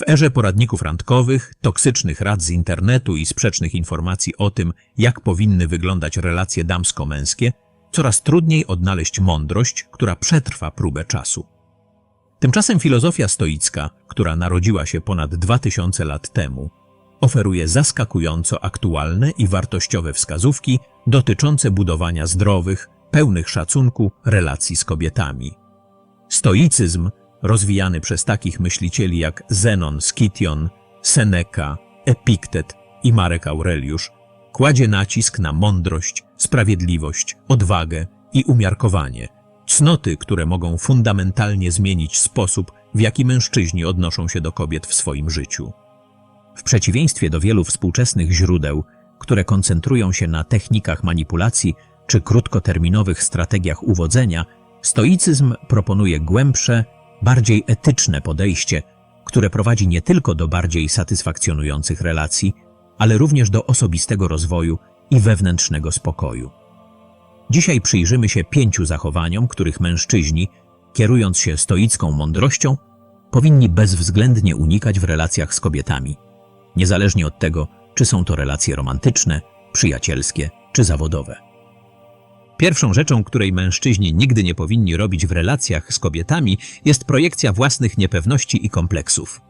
W erze poradników randkowych, toksycznych rad z internetu i sprzecznych informacji o tym, jak powinny wyglądać relacje damsko-męskie, coraz trudniej odnaleźć mądrość, która przetrwa próbę czasu. Tymczasem filozofia stoicka, która narodziła się ponad 2000 lat temu, oferuje zaskakująco aktualne i wartościowe wskazówki dotyczące budowania zdrowych, pełnych szacunku relacji z kobietami. Stoicyzm, rozwijany przez takich myślicieli jak Zenon, Scition, Seneca, Epiktet i Marek Aureliusz, kładzie nacisk na mądrość, sprawiedliwość, odwagę i umiarkowanie, cnoty, które mogą fundamentalnie zmienić sposób, w jaki mężczyźni odnoszą się do kobiet w swoim życiu. W przeciwieństwie do wielu współczesnych źródeł, które koncentrują się na technikach manipulacji czy krótkoterminowych strategiach uwodzenia, stoicyzm proponuje głębsze, bardziej etyczne podejście, które prowadzi nie tylko do bardziej satysfakcjonujących relacji, ale również do osobistego rozwoju i wewnętrznego spokoju. Dzisiaj przyjrzymy się pięciu zachowaniom, których mężczyźni, kierując się stoicką mądrością, powinni bezwzględnie unikać w relacjach z kobietami, niezależnie od tego, czy są to relacje romantyczne, przyjacielskie czy zawodowe. Pierwszą rzeczą, której mężczyźni nigdy nie powinni robić w relacjach z kobietami, jest projekcja własnych niepewności i kompleksów.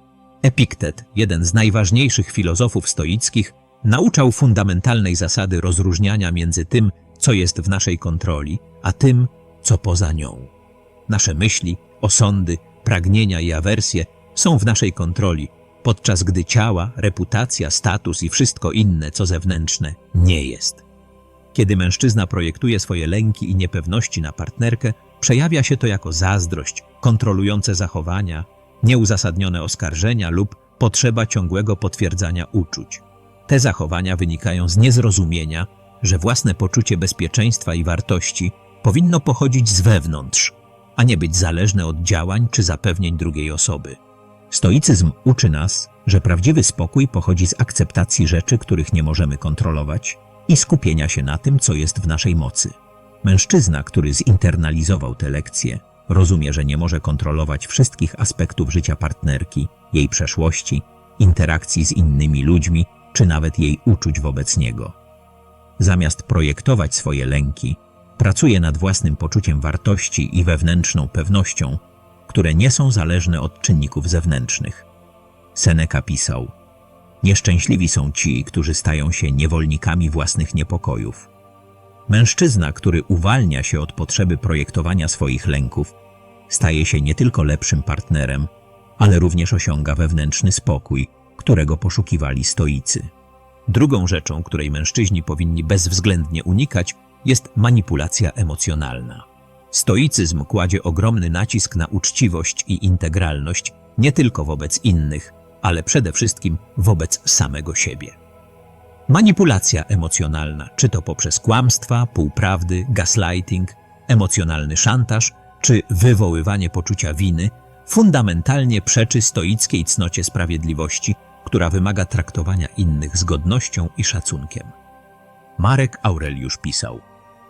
Epiktet, jeden z najważniejszych filozofów stoickich, nauczał fundamentalnej zasady rozróżniania między tym, co jest w naszej kontroli, a tym, co poza nią. Nasze myśli, osądy, pragnienia i awersje są w naszej kontroli, podczas gdy ciała, reputacja, status i wszystko inne, co zewnętrzne, nie jest. Kiedy mężczyzna projektuje swoje lęki i niepewności na partnerkę, przejawia się to jako zazdrość, kontrolujące zachowania, nieuzasadnione oskarżenia lub potrzeba ciągłego potwierdzania uczuć. Te zachowania wynikają z niezrozumienia, że własne poczucie bezpieczeństwa i wartości powinno pochodzić z wewnątrz, a nie być zależne od działań czy zapewnień drugiej osoby. Stoicyzm uczy nas, że prawdziwy spokój pochodzi z akceptacji rzeczy, których nie możemy kontrolować i skupienia się na tym, co jest w naszej mocy. Mężczyzna, który zinternalizował te lekcje, rozumie, że nie może kontrolować wszystkich aspektów życia partnerki, jej przeszłości, interakcji z innymi ludźmi, czy nawet jej uczuć wobec niego. Zamiast projektować swoje lęki, pracuje nad własnym poczuciem wartości i wewnętrzną pewnością, które nie są zależne od czynników zewnętrznych. Seneca pisał: Nieszczęśliwi są ci, którzy stają się niewolnikami własnych niepokojów. Mężczyzna, który uwalnia się od potrzeby projektowania swoich lęków, staje się nie tylko lepszym partnerem, ale również osiąga wewnętrzny spokój, którego poszukiwali stoicy. Drugą rzeczą, której mężczyźni powinni bezwzględnie unikać, jest manipulacja emocjonalna. Stoicyzm kładzie ogromny nacisk na uczciwość i integralność nie tylko wobec innych, ale przede wszystkim wobec samego siebie. Manipulacja emocjonalna, czy to poprzez kłamstwa, półprawdy, gaslighting, emocjonalny szantaż, czy wywoływanie poczucia winy, fundamentalnie przeczy stoickiej cnocie sprawiedliwości, która wymaga traktowania innych z godnością i szacunkiem. Marek Aureliusz pisał: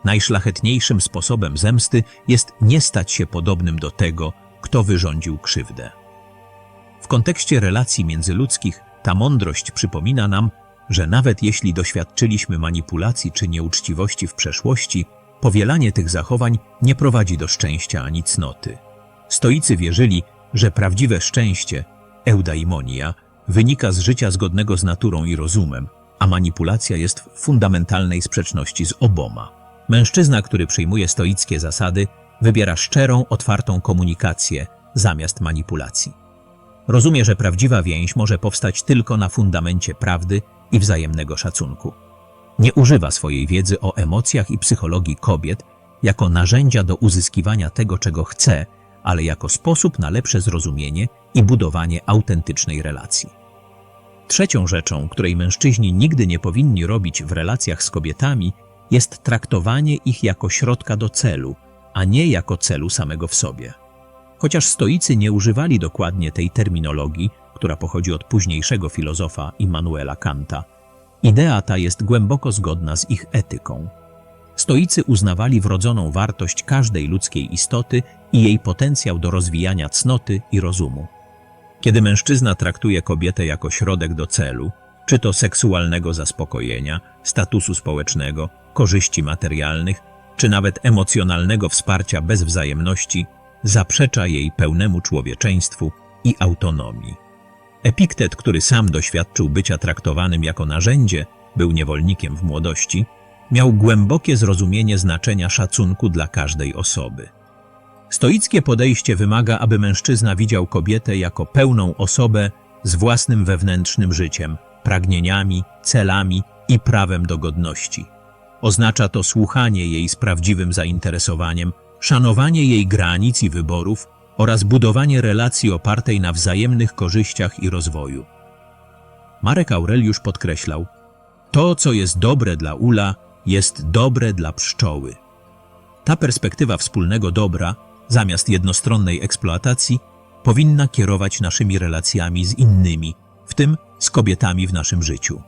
Najszlachetniejszym sposobem zemsty jest nie stać się podobnym do tego, kto wyrządził krzywdę. Kontekście relacji międzyludzkich ta mądrość przypomina nam, że nawet jeśli doświadczyliśmy manipulacji czy nieuczciwości w przeszłości, powielanie tych zachowań nie prowadzi do szczęścia ani cnoty. Stoicy wierzyli, że prawdziwe szczęście, eudaimonia, wynika z życia zgodnego z naturą i rozumem, a manipulacja jest w fundamentalnej sprzeczności z oboma. Mężczyzna, który przyjmuje stoickie zasady, wybiera szczerą, otwartą komunikację zamiast manipulacji. Rozumie, że prawdziwa więź może powstać tylko na fundamencie prawdy i wzajemnego szacunku. Nie używa swojej wiedzy o emocjach i psychologii kobiet jako narzędzia do uzyskiwania tego, czego chce, ale jako sposób na lepsze zrozumienie i budowanie autentycznej relacji. Trzecią rzeczą, której mężczyźni nigdy nie powinni robić w relacjach z kobietami, jest traktowanie ich jako środka do celu, a nie jako celu samego w sobie. Chociaż stoicy nie używali dokładnie tej terminologii, która pochodzi od późniejszego filozofa Immanuela Kanta, idea ta jest głęboko zgodna z ich etyką. Stoicy uznawali wrodzoną wartość każdej ludzkiej istoty i jej potencjał do rozwijania cnoty i rozumu. Kiedy mężczyzna traktuje kobietę jako środek do celu, czy to seksualnego zaspokojenia, statusu społecznego, korzyści materialnych, czy nawet emocjonalnego wsparcia bez wzajemności, zaprzecza jej pełnemu człowieczeństwu i autonomii. Epiktet, który sam doświadczył bycia traktowanym jako narzędzie, był niewolnikiem w młodości, miał głębokie zrozumienie znaczenia szacunku dla każdej osoby. Stoickie podejście wymaga, aby mężczyzna widział kobietę jako pełną osobę z własnym wewnętrznym życiem, pragnieniami, celami i prawem do godności. Oznacza to słuchanie jej z prawdziwym zainteresowaniem, szanowanie jej granic i wyborów oraz budowanie relacji opartej na wzajemnych korzyściach i rozwoju. Marek Aureliusz podkreślał, to, co jest dobre dla ula, jest dobre dla pszczoły. Ta perspektywa wspólnego dobra, zamiast jednostronnej eksploatacji, powinna kierować naszymi relacjami z innymi, w tym z kobietami w naszym życiu.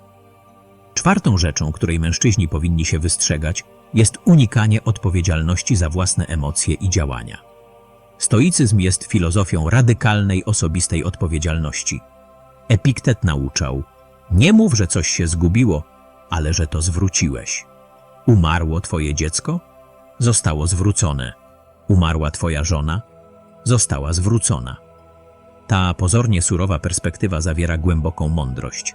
Czwartą rzeczą, której mężczyźni powinni się wystrzegać, jest unikanie odpowiedzialności za własne emocje i działania. Stoicyzm jest filozofią radykalnej osobistej odpowiedzialności. Epiktet nauczał: Nie mów, że coś się zgubiło, ale że to zwróciłeś. Umarło twoje dziecko? Zostało zwrócone. Umarła twoja żona? Została zwrócona. Ta pozornie surowa perspektywa zawiera głęboką mądrość.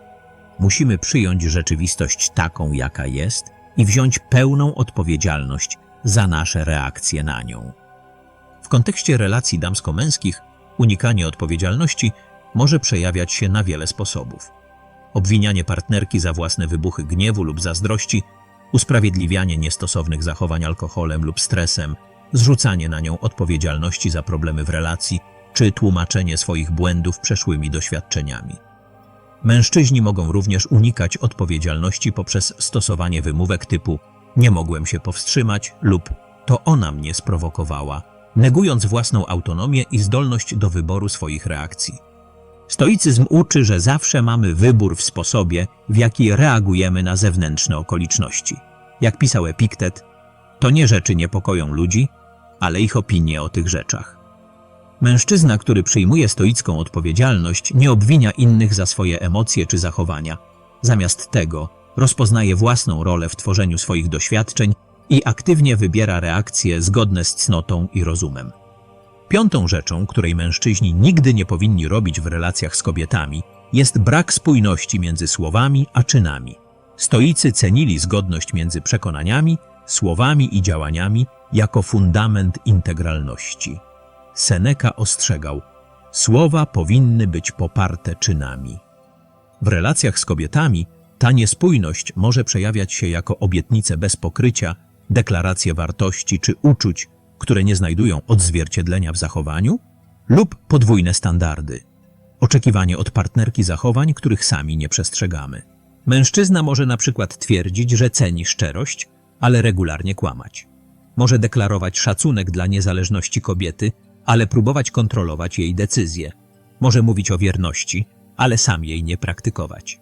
Musimy przyjąć rzeczywistość taką, jaka jest i wziąć pełną odpowiedzialność za nasze reakcje na nią. W kontekście relacji damsko-męskich unikanie odpowiedzialności może przejawiać się na wiele sposobów. Obwinianie partnerki za własne wybuchy gniewu lub zazdrości, usprawiedliwianie niestosownych zachowań alkoholem lub stresem, zrzucanie na nią odpowiedzialności za problemy w relacji czy tłumaczenie swoich błędów przeszłymi doświadczeniami. Mężczyźni mogą również unikać odpowiedzialności poprzez stosowanie wymówek typu nie mogłem się powstrzymać lub to ona mnie sprowokowała, negując własną autonomię i zdolność do wyboru swoich reakcji. Stoicyzm uczy, że zawsze mamy wybór w sposobie, w jaki reagujemy na zewnętrzne okoliczności. Jak pisał Epiktet, to nie rzeczy niepokoją ludzi, ale ich opinie o tych rzeczach. Mężczyzna, który przyjmuje stoicką odpowiedzialność, nie obwinia innych za swoje emocje czy zachowania. Zamiast tego rozpoznaje własną rolę w tworzeniu swoich doświadczeń i aktywnie wybiera reakcje zgodne z cnotą i rozumem. Piątą rzeczą, której mężczyźni nigdy nie powinni robić w relacjach z kobietami, jest brak spójności między słowami a czynami. Stoicy cenili zgodność między przekonaniami, słowami i działaniami jako fundament integralności. Seneca ostrzegał, słowa powinny być poparte czynami. W relacjach z kobietami ta niespójność może przejawiać się jako obietnice bez pokrycia, deklaracje wartości czy uczuć, które nie znajdują odzwierciedlenia w zachowaniu, lub podwójne standardy. Oczekiwanie od partnerki zachowań, których sami nie przestrzegamy. Mężczyzna może na przykład twierdzić, że ceni szczerość, ale regularnie kłamać. Może deklarować szacunek dla niezależności kobiety, ale próbować kontrolować jej decyzje. Może mówić o wierności, ale sam jej nie praktykować.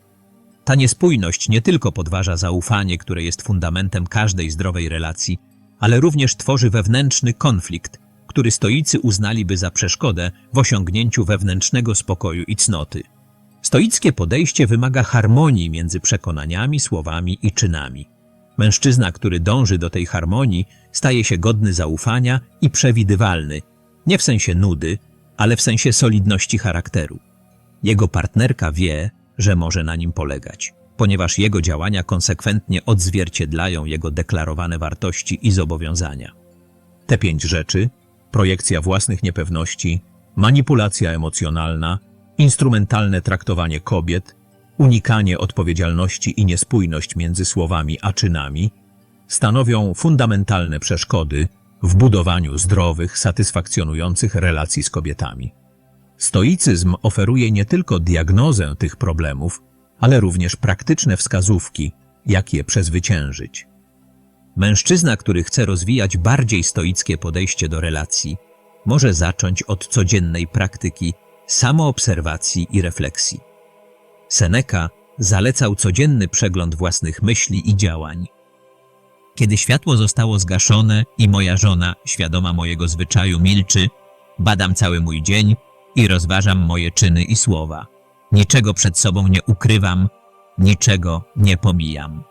Ta niespójność nie tylko podważa zaufanie, które jest fundamentem każdej zdrowej relacji, ale również tworzy wewnętrzny konflikt, który stoicy uznaliby za przeszkodę w osiągnięciu wewnętrznego spokoju i cnoty. Stoickie podejście wymaga harmonii między przekonaniami, słowami i czynami. Mężczyzna, który dąży do tej harmonii, staje się godny zaufania i przewidywalny, nie w sensie nudy, ale w sensie solidności charakteru. Jego partnerka wie, że może na nim polegać, ponieważ jego działania konsekwentnie odzwierciedlają jego deklarowane wartości i zobowiązania. Te pięć rzeczy projekcja własnych niepewności, manipulacja emocjonalna, instrumentalne traktowanie kobiet, unikanie odpowiedzialności i niespójność między słowami a czynami stanowią fundamentalne przeszkody w budowaniu zdrowych, satysfakcjonujących relacji z kobietami. Stoicyzm oferuje nie tylko diagnozę tych problemów, ale również praktyczne wskazówki, jak je przezwyciężyć. Mężczyzna, który chce rozwijać bardziej stoickie podejście do relacji, może zacząć od codziennej praktyki samoobserwacji i refleksji. Seneca zalecał codzienny przegląd własnych myśli i działań. Kiedy światło zostało zgaszone i moja żona, świadoma mojego zwyczaju, milczy, badam cały mój dzień, i rozważam moje czyny i słowa. Niczego przed sobą nie ukrywam, niczego nie pomijam.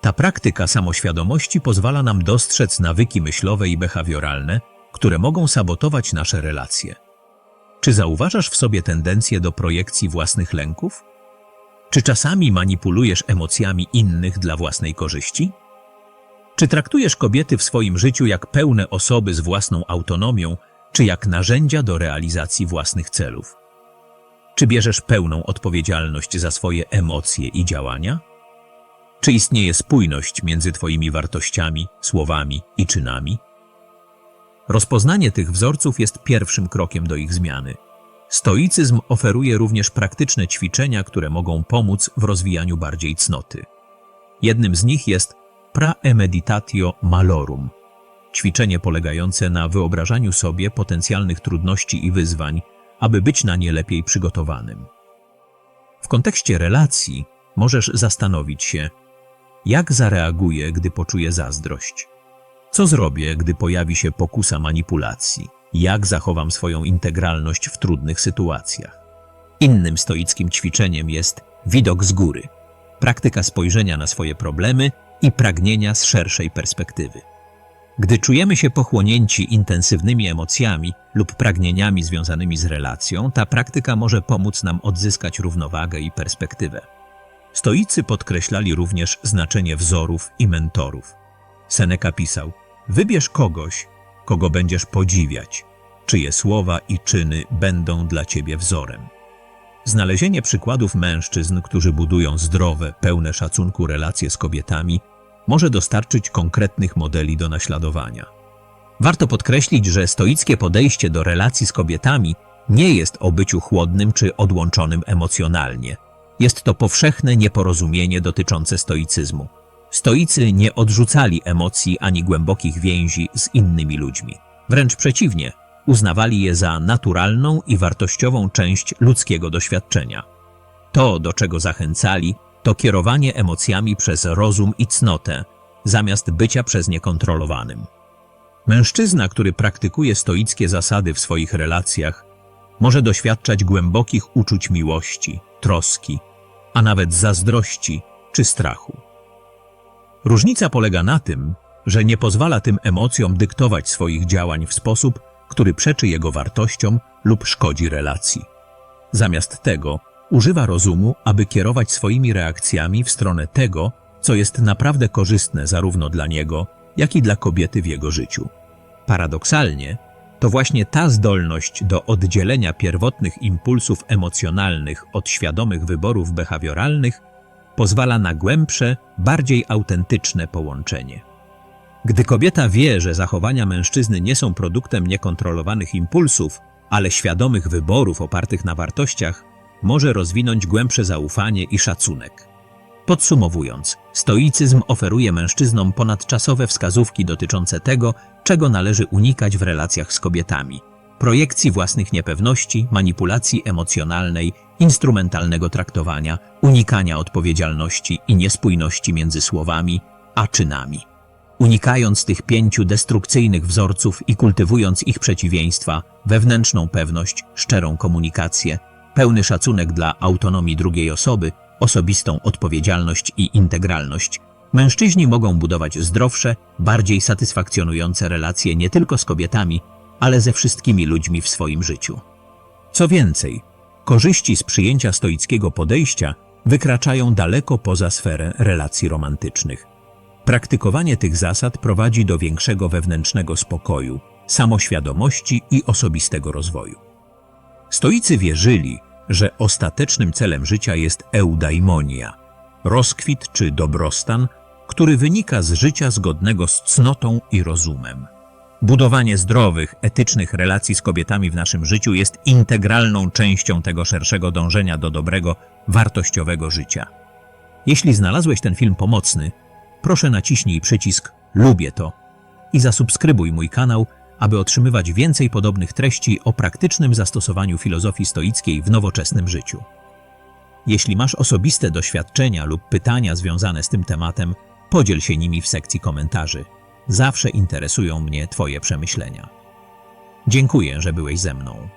Ta praktyka samoświadomości pozwala nam dostrzec nawyki myślowe i behawioralne, które mogą sabotować nasze relacje. Czy zauważasz w sobie tendencję do projekcji własnych lęków? Czy czasami manipulujesz emocjami innych dla własnej korzyści? Czy traktujesz kobiety w swoim życiu jak pełne osoby z własną autonomią, czy jak narzędzia do realizacji własnych celów? Czy bierzesz pełną odpowiedzialność za swoje emocje i działania? Czy istnieje spójność między Twoimi wartościami, słowami i czynami? Rozpoznanie tych wzorców jest pierwszym krokiem do ich zmiany. Stoicyzm oferuje również praktyczne ćwiczenia, które mogą pomóc w rozwijaniu bardziej cnoty. Jednym z nich jest praemeditatio malorum, ćwiczenie polegające na wyobrażaniu sobie potencjalnych trudności i wyzwań, aby być na nie lepiej przygotowanym. W kontekście relacji możesz zastanowić się, jak zareaguję, gdy poczuję zazdrość? Co zrobię, gdy pojawi się pokusa manipulacji? Jak zachowam swoją integralność w trudnych sytuacjach? Innym stoickim ćwiczeniem jest widok z góry, praktyka spojrzenia na swoje problemy i pragnienia z szerszej perspektywy. Gdy czujemy się pochłonięci intensywnymi emocjami lub pragnieniami związanymi z relacją, ta praktyka może pomóc nam odzyskać równowagę i perspektywę. Stoicy podkreślali również znaczenie wzorów i mentorów. Seneca pisał: Wybierz kogoś, kogo będziesz podziwiać, czyje słowa i czyny będą dla ciebie wzorem. Znalezienie przykładów mężczyzn, którzy budują zdrowe, pełne szacunku relacje z kobietami, może dostarczyć konkretnych modeli do naśladowania. Warto podkreślić, że stoickie podejście do relacji z kobietami nie jest o byciu chłodnym czy odłączonym emocjonalnie. Jest to powszechne nieporozumienie dotyczące stoicyzmu. Stoicy nie odrzucali emocji ani głębokich więzi z innymi ludźmi. Wręcz przeciwnie, uznawali je za naturalną i wartościową część ludzkiego doświadczenia. To, do czego zachęcali, to kierowanie emocjami przez rozum i cnotę, zamiast bycia przez nie kontrolowanym. Mężczyzna, który praktykuje stoickie zasady w swoich relacjach, może doświadczać głębokich uczuć miłości, troski, a nawet zazdrości czy strachu. Różnica polega na tym, że nie pozwala tym emocjom dyktować swoich działań w sposób, który przeczy jego wartościom lub szkodzi relacji. Zamiast tego używa rozumu, aby kierować swoimi reakcjami w stronę tego, co jest naprawdę korzystne zarówno dla niego, jak i dla kobiety w jego życiu. Paradoksalnie, to właśnie ta zdolność do oddzielenia pierwotnych impulsów emocjonalnych od świadomych wyborów behawioralnych pozwala na głębsze, bardziej autentyczne połączenie. Gdy kobieta wie, że zachowania mężczyzny nie są produktem niekontrolowanych impulsów, ale świadomych wyborów opartych na wartościach, może rozwinąć głębsze zaufanie i szacunek. Podsumowując, stoicyzm oferuje mężczyznom ponadczasowe wskazówki dotyczące tego, czego należy unikać w relacjach z kobietami. Projekcji własnych niepewności, manipulacji emocjonalnej, instrumentalnego traktowania, unikania odpowiedzialności i niespójności między słowami a czynami. Unikając tych pięciu destrukcyjnych wzorców i kultywując ich przeciwieństwa, wewnętrzną pewność, szczerą komunikację, pełny szacunek dla autonomii drugiej osoby, osobistą odpowiedzialność i integralność, mężczyźni mogą budować zdrowsze, bardziej satysfakcjonujące relacje nie tylko z kobietami, ale ze wszystkimi ludźmi w swoim życiu. Co więcej, korzyści z przyjęcia stoickiego podejścia wykraczają daleko poza sferę relacji romantycznych. Praktykowanie tych zasad prowadzi do większego wewnętrznego spokoju, samoświadomości i osobistego rozwoju. Stoicy wierzyli, że ostatecznym celem życia jest eudaimonia, rozkwit czy dobrostan, który wynika z życia zgodnego z cnotą i rozumem. Budowanie zdrowych, etycznych relacji z kobietami w naszym życiu jest integralną częścią tego szerszego dążenia do dobrego, wartościowego życia. Jeśli znalazłeś ten film pomocny, proszę naciśnij przycisk Lubię to i zasubskrybuj mój kanał, aby otrzymywać więcej podobnych treści o praktycznym zastosowaniu filozofii stoickiej w nowoczesnym życiu. Jeśli masz osobiste doświadczenia lub pytania związane z tym tematem, podziel się nimi w sekcji komentarzy. Zawsze interesują mnie Twoje przemyślenia. Dziękuję, że byłeś ze mną.